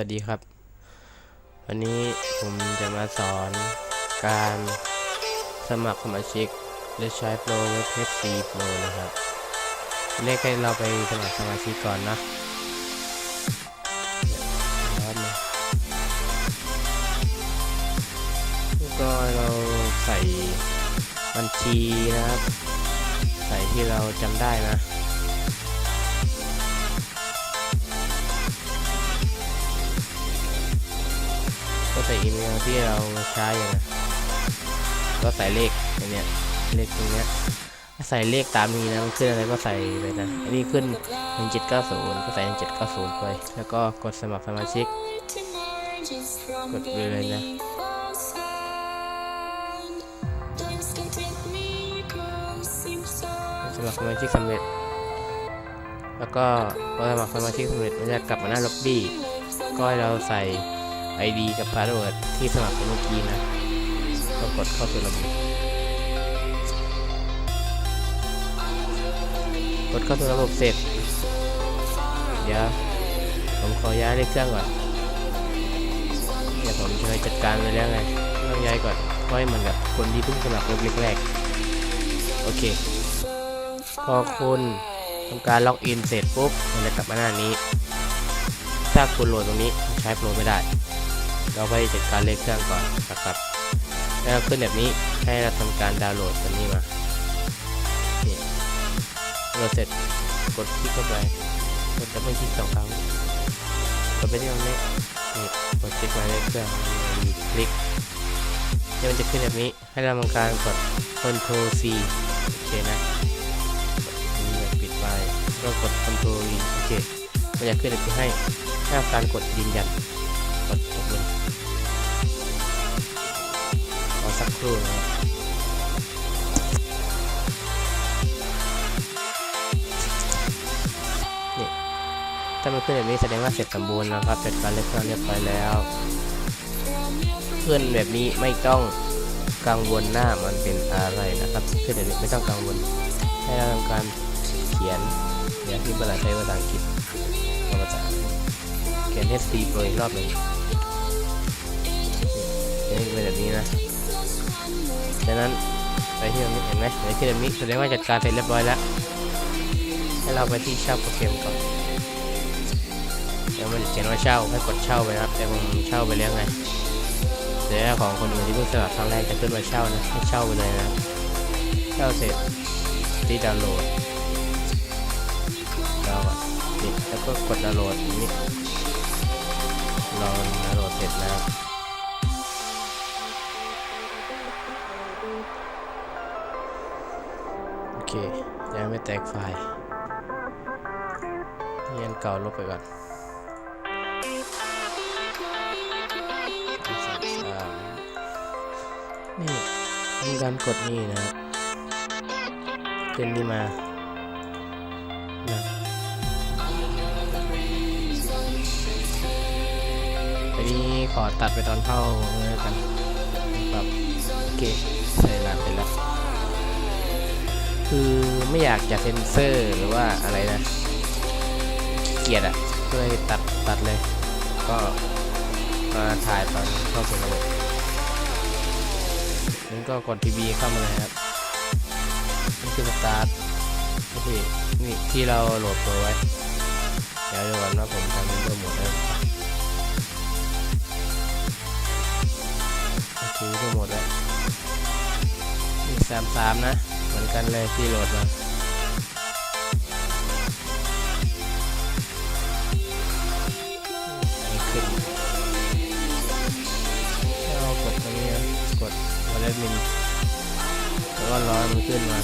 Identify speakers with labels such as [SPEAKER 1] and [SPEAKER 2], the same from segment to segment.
[SPEAKER 1] วัสดีครับ วันนี้ผมจะมาสอนการสมัครสมาชิกและใช้โปรเว็บเพจซีโปรนะครับเลขให้เราไปสมัครสมาชิกก่อนนะแล้วนะแล้วก็เราใส่บัญชีนะครับ ใส่ที่เราจำได้นะ อีเมลที่เราใช้นะก็ใส่เลขอย่างเนี้ยเลขตรงเนี้ยถ้าใส่เลขตามนี้นะมันขึ้นอะไรก็ใส่เลยนะอันนี้ขึ้น 1790 ก็ใส่ 1790 ไป แล้วก็กดสมัครสมาชิก กดไปเลยนะสมัครสมาชิกสำเร็จ แล้วก็พอสมัครสมาชิกสำเร็จมันจะกลับมาหน้าล็อบบี้ ก็ให้เราใส่ ID กับพาสเวิร์ดที่สมัครไปเมื่อกี้นะก็กดเข้าสู่ระบบกดเข้าสู่ระบบเสร็จ เดี๋ยวผมขอย้ายเลขเครื่องก่อนเดี๋ยวผมจะไปจัดการไปแล้วไงต้องย้ายก่อนเพราะให้เหมือนกับคนที่เพิ่งสมัครเว็บแรกๆโอเค พอคุณทำการล็อกอินเสร็จปุ๊บมันจะกลับมาหน้านี้ ถ้าคุณโหลดตรงนี้ใช้โปรไม่ได้ เราไปจัดการเลขเครื่องก่อนนะครับแล้วขึ้นแบบนี้ให้เราทำการดาวน์โหลดตัวนี้มานี่โหลดเสร็จกดคลิกเข้าไปกดดับเบิลคลิกสองครั้งกดไปที่ตรงนี้นี่กดคลิกมาเลขเครื่องคลิกเดี๋ยมันจะขึ้นแบบนี้ให้เราทำการกด Ctrl C โอเคนะนี่ปิดไปก็กด Ctrl V โอเคมันจะขึ้นแบบนี้ให้ให้ทำการกดยืนยัน สักครู่นะครับนี่ถ้ามันขึ้นแบบนี้แสดงว่าเสร็จสมบูรณ์นะครับจัดการเรียบร้อยเรียบร้อยแล้วขึ้นแบบนี้ไม่ต้องกังวลหน้ามันเป็นอะไรนะครับขึ้นแบบนี้ไม่ต้องกังวลให้เราทำการเขียนเขียนที่ภาษาไทยภาษาอังกฤษภาษาเขียน HT โปรอีกรอบหนึ่งนี่เป็นแบบนี้นะ จากนั้นไปที่ตรงนี้เห็นไหมไปที่ตรงนี้แสดงว่าจัดการเสร็จเรียบร้อยแล้ว ให้เราไปที่เช่าโปรแกรมก่อนเดี๋ยวมันเขียนว่าเช่าให้กดเช่าไปนะครับแต่ผมเช่าไปแล้วไงเดี๋ยวของคนอื่นที่เพิ่งสมัครครั้งแรกจะขึ้นมาเช่านะให้เช่าไปเลยนะเช่าเสร็จที่ดาวน์โหลดเราอะติดแล้วก็กดดาวน์โหลดอันนี้รอดาวน์โหลดเสร็จนะค แตกไฟล์นี่อันเก่าลบไปก่อนนี่ทำการกดนี่นะครับขึ้นนี่มานะอันนี้ขอตัดไปตอนเข้าเลยกันครับโอเคใส่หลักไปแล้วคือ ไม่อยากจะเซ็นเซอร์หรือว่าอะไรนะ เกียดอะ่ะก็เลยตัดตัดเลย ก็มาถ่ายตอนเข้าสู่ระบบนี่ก็กดทีวีเข้ามาเลยครับนี่คือสตาร์ทนี่นี่ที่เราโหลดตัวไว้เดี๋ยวดูก่อนว่าผมทำเป็นเพิ่มหมดแล้วโอเคเพิ่มหมดแล้ว สามสามนะ เหมือนกันเลยที่โหลดมาขึ้นให้เรากดตรงนี้กดวอลเลมินแล้วก็รอมันขึ้นมา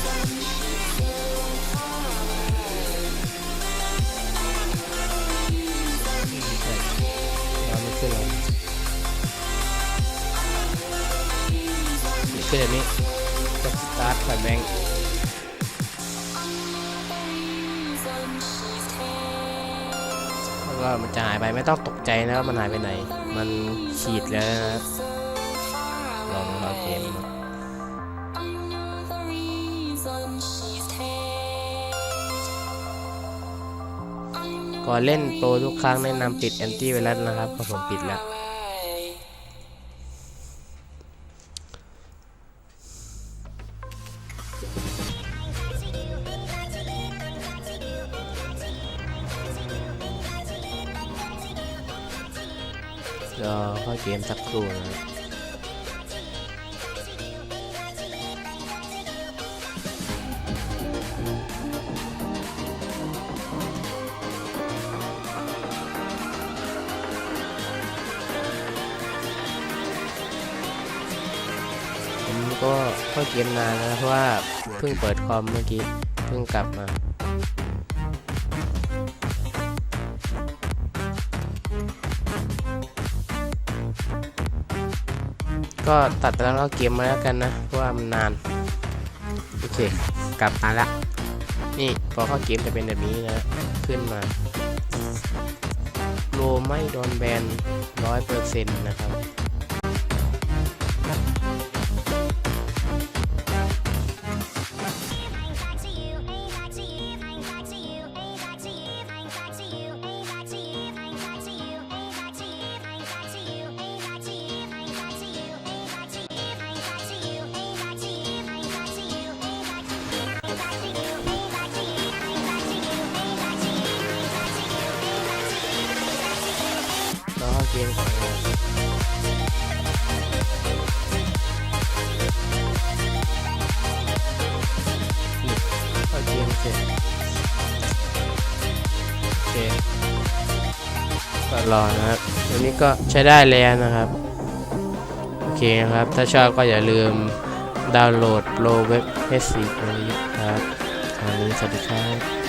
[SPEAKER 1] ใช่รอมันขึ้นมานี่ขึ้นแบบนี้าร์ทไฟแบงค์แล้วก็มันจะหายไปไม่ต้องตกใจนะว่ามันหายไปไหน มันฉีดแล้วนะลองเราเกมก่อนเล่นโปรทุกครั้งแนะนำปิดแอนตี้ไวรัสนะครับก็ผมปิดแล้ว รอเข้าเกมสักครู่นะผมก็เข้าเกมนานแล้วนะเพราะว่าเพิ่งเปิดคอมเมื่อกี้ เพิ่งกลับมา ก็ตัดไปแล้วก็เกมมาแล้วกันนะ เพราะว่ามันนาน โอเค กลับมาละ นี่พอเข้าเกมจะเป็นแบบนี้นะ ขึ้นมาโลไม่โดนแบนร้อยเปอร์เซ็นต์นะครับ เข้าเกมก่อนนะนี่เข้าเกมเสร็จโอเคก็รอนะครับอันนี้ก็ใช้ได้แล้วนะครับ โอเคนะครับ ถ้าชอบก็อย่าลืมดาวน์โหลดโลเว็บ H4 นี้ครับวันนี้สวัสดีครับ